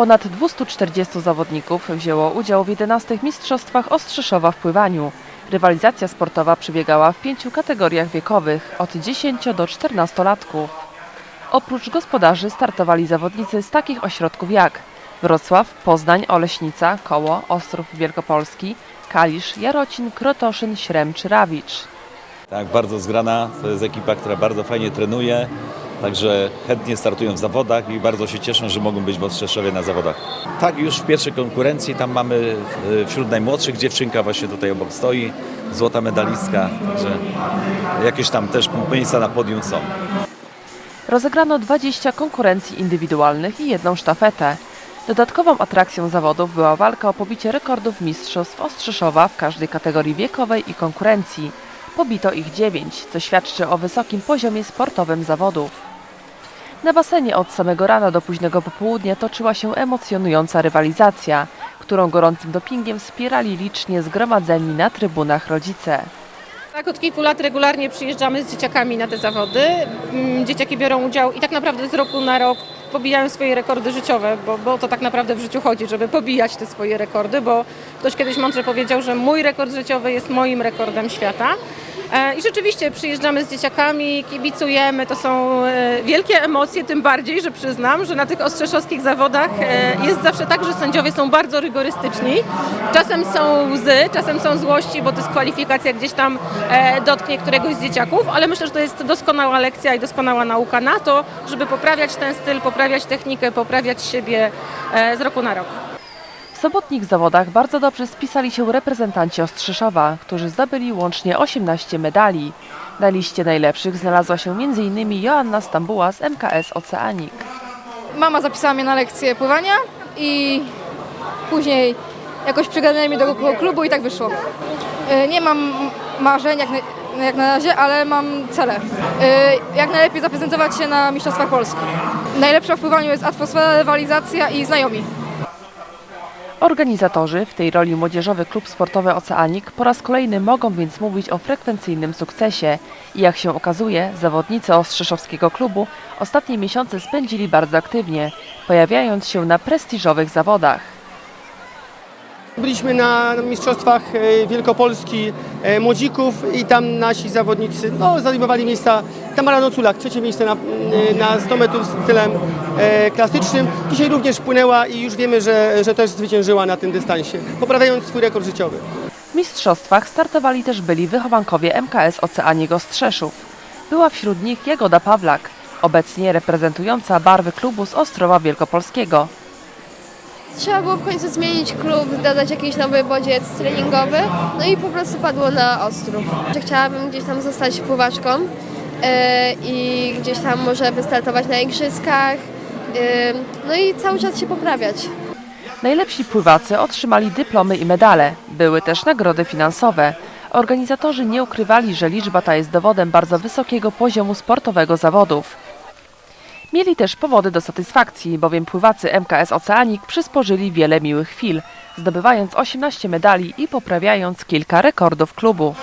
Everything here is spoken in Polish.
Ponad 240 zawodników wzięło udział w 11 Mistrzostwach Ostrzyszowa w pływaniu. Rywalizacja sportowa przebiegała w pięciu kategoriach wiekowych od 10 do 14 latków. Oprócz gospodarzy startowali zawodnicy z takich ośrodków jak Wrocław, Poznań, Oleśnica, Koło, Ostrów Wielkopolski, Kalisz, Jarocin, Krotoszyn, Śrem czy Rawicz. Tak, bardzo zgrana. To jest ekipa, która bardzo fajnie trenuje. Także chętnie startują w zawodach i bardzo się cieszą, że mogą być w Ostrzeszowie na zawodach. Tak, już w pierwszej konkurencji tam mamy e, wśród najmłodszych dziewczynka właśnie tutaj obok stoi, złota medalistka, także jakieś tam też miejsca na podium są. Rozegrano 20 konkurencji indywidualnych i jedną sztafetę. Dodatkową atrakcją zawodów była walka o pobicie rekordów mistrzostw Ostrzyszowa w każdej kategorii wiekowej i konkurencji. Pobito ich 9, co świadczy o wysokim poziomie sportowym zawodów. Na basenie od samego rana do późnego popołudnia toczyła się emocjonująca rywalizacja, którą gorącym dopingiem wspierali licznie zgromadzeni na trybunach rodzice. Tak, od kilku lat regularnie przyjeżdżamy z dzieciakami na te zawody. Mm, Dzieciaki biorą udział i tak naprawdę z roku na rok pobijają swoje rekordy życiowe, bo, bo to tak naprawdę w życiu chodzi, żeby pobijać te swoje rekordy, bo ktoś kiedyś mądrze powiedział, że mój rekord życiowy jest moim rekordem świata. E, I rzeczywiście przyjeżdżamy z dzieciakami, kibicujemy, to są e, wielkie emocje, tym bardziej, że przyznam, że na tych ostrzeszowskich zawodach e, jest zawsze tak, że sędziowie są bardzo rygorystyczni. Czasem są łzy, czasem są złości, bo dyskwalifikacja gdzieś tam dotknie któregoś z dzieciaków, ale myślę, że to jest doskonała lekcja i doskonała nauka na to, żeby poprawiać ten styl, poprawiać technikę, poprawiać siebie e, z roku na rok. W sobotnich zawodach bardzo dobrze spisali się reprezentanci Ostrzyszowa, którzy zdobyli łącznie 18 medali. Na liście najlepszych znalazła się m.in. Joanna Stambuła z MKS Oceanik. Mama zapisała mnie na lekcję pływania i później jakoś przygadali mnie do klubu i tak wyszło. Y, Nie mam marzeń jak jak na razie, ale mam cele. Y, Jak najlepiej zaprezentować się na Mistrzostwach Polski. Najlepsza w pływaniu jest atmosfera, rywalizacja i znajomi. Organizatorzy, w tej roli Młodzieżowy Klub Sportowy Oceanik, po raz kolejny mogą więc mówić o frekwencyjnym sukcesie. I jak się okazuje, zawodnicy Ostrzeszowskiego klubu ostatnie miesiące spędzili bardzo aktywnie, pojawiając się na prestiżowych zawodach. Byliśmy na Mistrzostwach e, Wielkopolski e, Młodzików i tam nasi zawodnicy no, zajmowali miejsca. Tamara Noculak, trzecie miejsce na, e, na 100 metrów z stylem e, klasycznym. Dzisiaj również płynęła i już wiemy, że, że też zwyciężyła na tym dystansie, poprawiając swój rekord życiowy. W mistrzostwach startowali też byli wychowankowie MKS Oceanik Ostrzeszów. Była wśród nich Jagoda Pawlak, obecnie reprezentująca barwy klubu z Ostrowa Wielkopolskiego. Trzeba było w końcu zmienić klub, dodać jakiś nowy bodziec treningowy, no i po prostu padło na Ostrów. Chciałabym gdzieś tam zostać pływaczką e, i gdzieś tam może wystartować na igrzyskach, e, no i cały czas się poprawiać. Najlepsi pływacy otrzymali dyplomy i medale. Były też nagrody finansowe. Organizatorzy nie ukrywali, że liczba ta jest dowodem bardzo wysokiego poziomu sportowego zawodów. Mieli też powody do satysfakcji, bowiem pływacy MKS Oceanik przysporzyli wiele miłych chwil, zdobywając 18 medali i poprawiając kilka rekordów klubu.